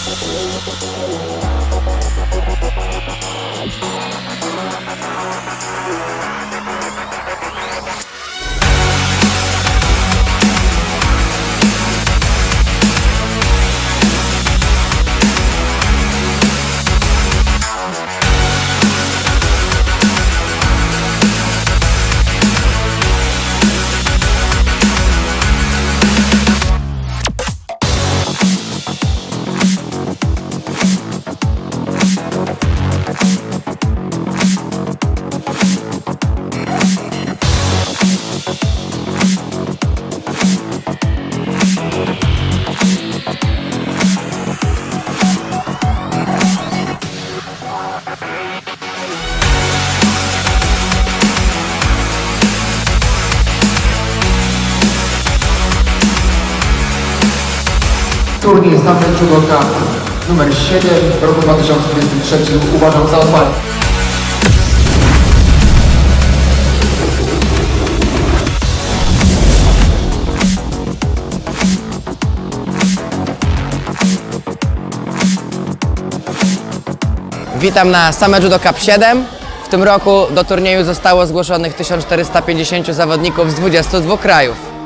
thank Turniej Judo Cup numer 7 w roku 2023 uważam za otwarty. Witam na Same Judo Cup 7. W tym roku do turnieju zostało zgłoszonych 1450 zawodników z 22 krajów.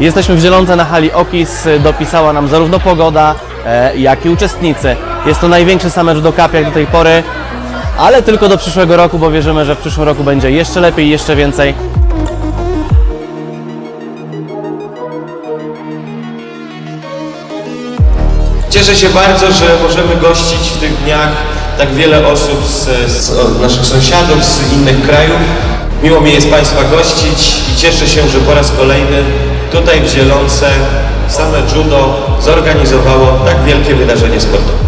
Jesteśmy w Zielonce na hali Okis. Dopisała nam zarówno pogoda, e, jak i uczestnicy. Jest to największy Summer Judo Cup jak do tej pory, ale tylko do przyszłego roku, bo wierzymy, że w przyszłym roku będzie jeszcze lepiej, jeszcze więcej. Cieszę się bardzo, że możemy gościć w tych dniach tak wiele osób z, z naszych sąsiadów, z innych krajów. Miło mi jest Państwa gościć i cieszę się, że po raz kolejny tutaj w Zielonce same judo zorganizowało tak wielkie wydarzenie sportowe.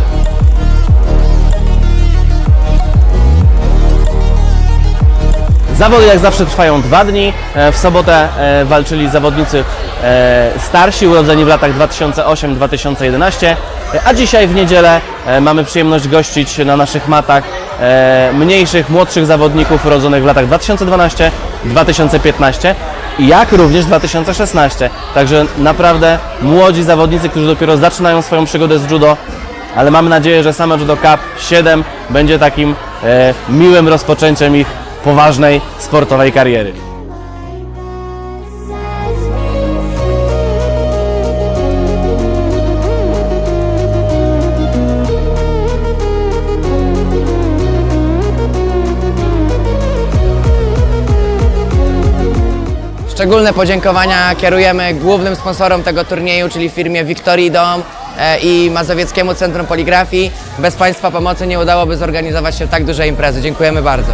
Zawody jak zawsze trwają dwa dni. E, W sobotę e, walczyli zawodnicy e, starsi, urodzeni w latach 2008-2011, e, a dzisiaj w niedzielę mamy przyjemność gościć na naszych matach mniejszych, młodszych zawodników urodzonych w latach 2012-2015 jak również 2016. Także naprawdę młodzi zawodnicy, którzy dopiero zaczynają swoją przygodę z judo, ale mamy nadzieję, że same Judo Cup 7 będzie takim e, miłym rozpoczęciem ich poważnej sportowej kariery. Szczególne podziękowania kierujemy głównym sponsorom tego turnieju, czyli firmie Victorii Dom e, i Mazowieckiemu Centrum Poligrafii. Bez Państwa pomocy nie udałoby zorganizować się tak dużej imprezy. Dziękujemy bardzo.